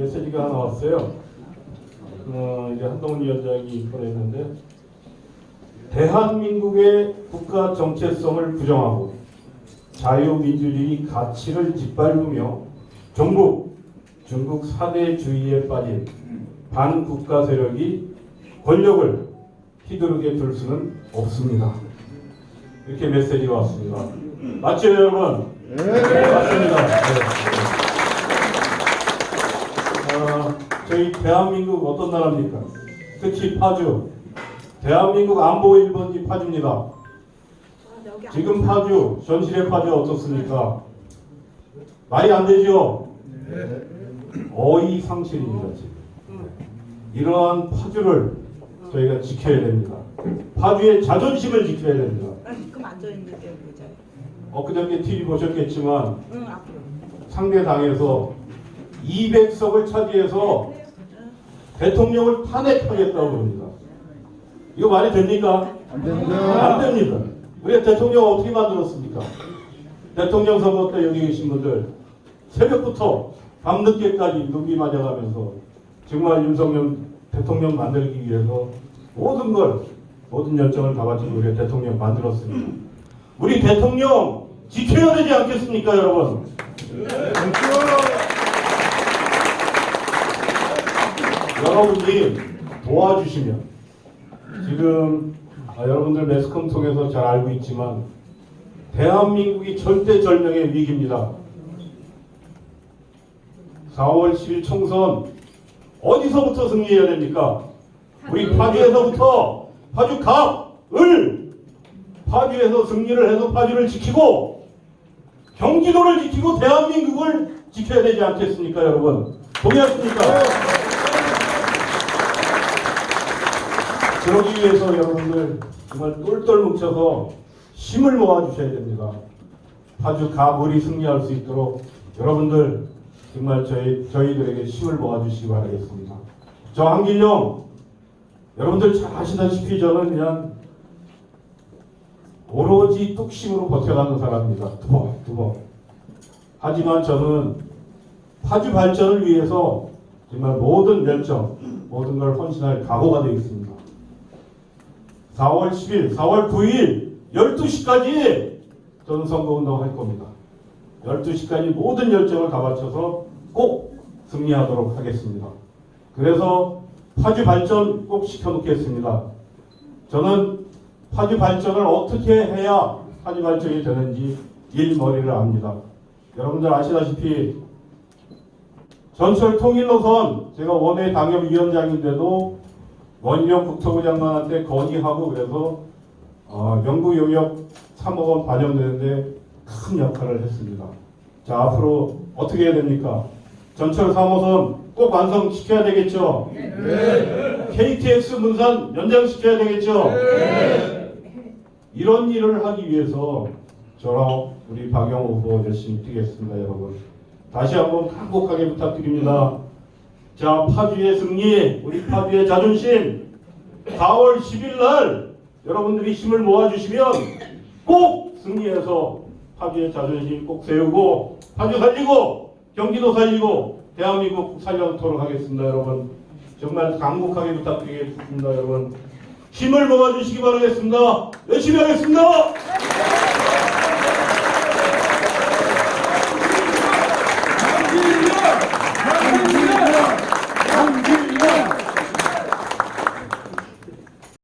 메시지가 하나 왔어요. 어, 이제 한동훈 위원장이 보냈는데 대한민국의 국가 정체성을 부정하고 자유민주주의 가치를 짓밟으며 종북, 중국 사대주의에 빠진 반국가 세력이 권력을 휘두르게 둘 수는 없습니다. 이렇게 메시지가 왔습니다. 맞죠, 여러분? 네. 맞습니다. 네. 어, 저희 대한민국 어떤 나라입니까? 특히 파주. 대한민국 안보 1번지 파주입니다. 지금 파주, 전실의 파주 어떻습니까? 말이 안 되죠? 어이 상실입니다, 지금. 이러한 파주를 저희가 지켜야 됩니다. 파주의 자존심을 지켜야 됩니다. 그럼 앉아있는데 보자. 엊그저께 TV 보셨겠지만 응 앞으로. 상대 당에서 200석을 차지해서 대통령을 탄핵하겠다고 그럽니다. 이거 말이 됩니까? 안 됩니다. 안 됩니다. 우리 대통령 어떻게 만들었습니까? 대통령 선거 때 여기 계신 분들 새벽부터 밤늦게까지 눈비 맞아가면서 정말 윤석열 대통령 만들기 위해서 모든 걸 모든 열정을 다 바친 우리 대통령 만들었습니다. 우리 대통령 지켜야 되지 않겠습니까, 여러분? 여러분이 도와주시면 지금 아, 여러분들 매스컴 통해서 잘 알고 있지만 대한민국이 절대절명의 위기입니다. 4월 10일 총선 어디서부터 승리해야 됩니까? 우리 파주에서부터 파주 갑을 파주에서 승리를 해서 파주를 지키고 경기도를 지키고 대한민국을 지켜야 되지 않겠습니까, 여러분? 동의하십니까? 그러기 위해서 여러분들 정말 똘똘 뭉쳐서 힘을 모아주셔야 됩니다. 파주 가물이 승리할 수 있도록 여러분들 정말 저희, 저희들에게 힘을 모아주시기 바라겠습니다. 저 한길용 여러분들 잘 아시다시피 저는 그냥 오로지 뚝심으로 버텨가는 사람입니다. 두벅 두벅. 하지만 저는 파주 발전을 위해서 정말 모든 열정, 모든 걸 헌신할 각오가 되어 있습니다. 4월 10일, 4월 9일 12시까지 저는 선거운동 할 겁니다. 12시까지 모든 열정을 다 바쳐서 꼭 승리하도록 하겠습니다. 그래서 파주 발전 꼭 시켜놓겠습니다. 저는 파주 발전을 어떻게 해야 파주 발전이 되는지 일머리를 압니다. 여러분들 아시다시피 전철 통일 노선 제가 원외 당협위원장인데도 원희룡 국토부 장관한테 건의하고 그래서 어, 영구 용역 3억 원 반영되는데 큰 역할을 했습니다. 자 앞으로 어떻게 해야 됩니까? 전철 3호선 꼭 완성시켜야 되겠죠? KTX 문산 연장시켜야 되겠죠? 이런 일을 하기 위해서 저랑 우리 박영호 후보 열심히 뛰겠습니다, 여러분. 다시 한번 간곡하게 부탁드립니다. 자, 파주의 승리, 우리 파주의 자존심, 4월 10일 날 여러분들이 힘을 모아주시면 꼭 승리해서 파주의 자존심 꼭 세우고 파주 살리고 경기도 살리고 대한민국 살려놓도록 하겠습니다, 여러분. 정말 간곡하게 부탁드리겠습니다, 여러분. 힘을 모아주시기 바라겠습니다. 열심히 하겠습니다.